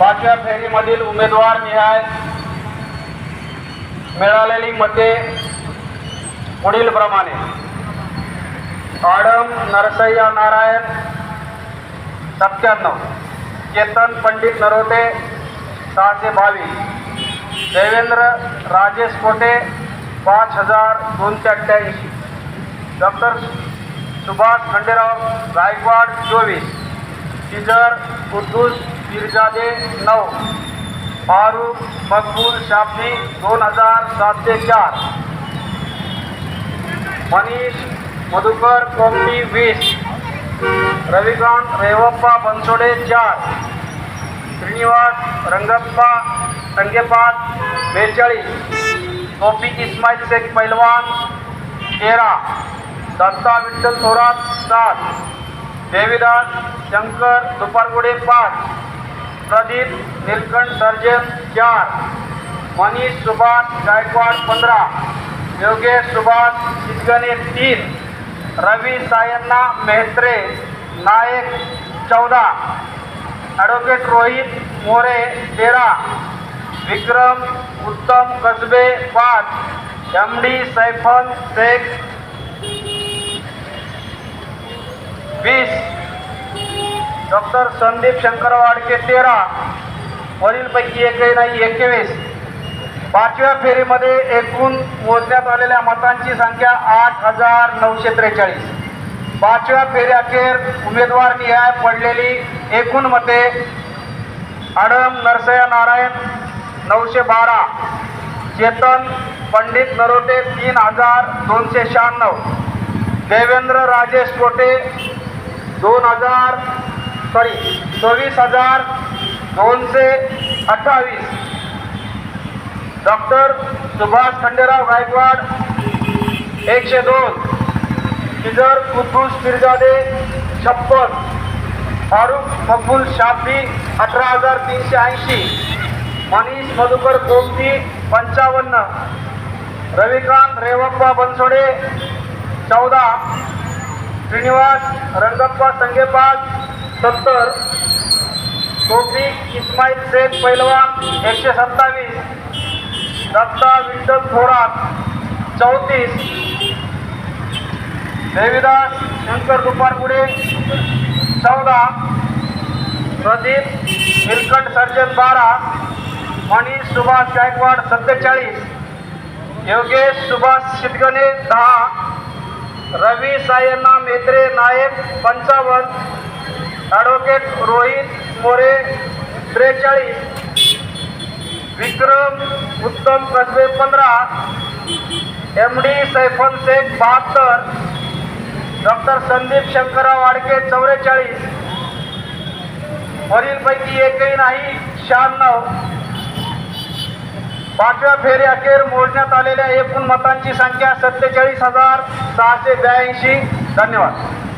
पाचव्या फेरीमधील उमेदवार निहाय मिळालेली मते पुढील प्रमाणे आडम नरसय्या नारायण सत्त्याण्णव. चेतन पंडित नरोटे सहाशे बावीस. देवेंद्र राजेश कोटे पाच हजार दोनशे अठ्ठ्याऐंशी. डॉक्टर सुभाष खंडेराव गायकवाड चोवीस. सिजर कुद्दूस पिरजादे नऊ. फारूक मकबूल शाफी दोन हजार सातशे चार. मनीष मधुकर कोमटी वीस. रविकांत रेवप्पा बनसोडे चार. श्रीनिवास रंगप्पा संगेपात बेचाळीस. तोफिक इस्माईल शेख पैलवान तेरा. दत्ता विठ्ठल थोरात सात. देवीदास शंकर दुपारगुडे पाच. प्रदीप निलकंठ सर्जन चार मनीष सुभाष गायकवाड पंधरा योगेश सुभाष शितगणे तीन रवी सायन्ना मेहत्रे नायक चौदा ॲडव्होकेट रोहित मोरे तेरा विक्रम उत्तम कसबे पाच एम डी सैफन शेख वीस डॉक्टर संदीप शंकर वाडके तेरा वरीलपैकी एकही नाही एकवीस. पाचव्या फेरीमध्ये एकूण मोजण्यात आलेल्या मतांची संख्या आठ हजार नऊशे त्रेचाळीस. पाचव्या फेरी अखेर उमेदवार निहाय पडलेली एकूण मते आडम नरसया नारायण नऊशे बारा. चेतन पंडित नरोटे तीन हजार दोनशे शहाण्णव. देवेंद्र राजेश कोटे दोन हजार सॉरी चोवीस हजार दोनशे अठ्ठावीस. डॉक्टर सुभाष खंडेराव गायकवाड एकशे दोन. किजर कुद्दूस पिरजादे छप्पन. फारुख मकबूल शाफी अठरा हजार तीनशे ऐंशी. मनीष मधुकर कोमती पंचावन्न. रविकांत रेवप्पा बनसोडे चौदा. श्रीनिवास रंगप्पा संगेपाल सत्तर तोफिक इस्माईल शेख पैलवान एकशे सत्तावीस दत्ता विठ्ठल थोरात चौतीस देवीदास शंकर दुपारपुडे चौदा प्रदीप निलकंठ सर्जन बारा मनीष सुभाष गायकवाड सत्तेचाळीस योगेश सुभाष शिटगणे दहा रवी सायन्ना मेत्रे नायक पंचावन्न ॲडव्होकेट रोहित मोरे त्रेचाळीस. विक्रम उत्तम कसबे पंधरा. एम डी सैफन शेख बहात्तर. डॉक्टर संदीप शंकरराव वाडके चौवेचाळीस वरीलपैकी एकही नाही शहाण्णव. पाचव्या फेरी अखेर मोजण्यात आलेल्या एकूण मतांची संख्या सत्तेचाळीस हजार सहाशे ब्याऐंशी. धन्यवाद.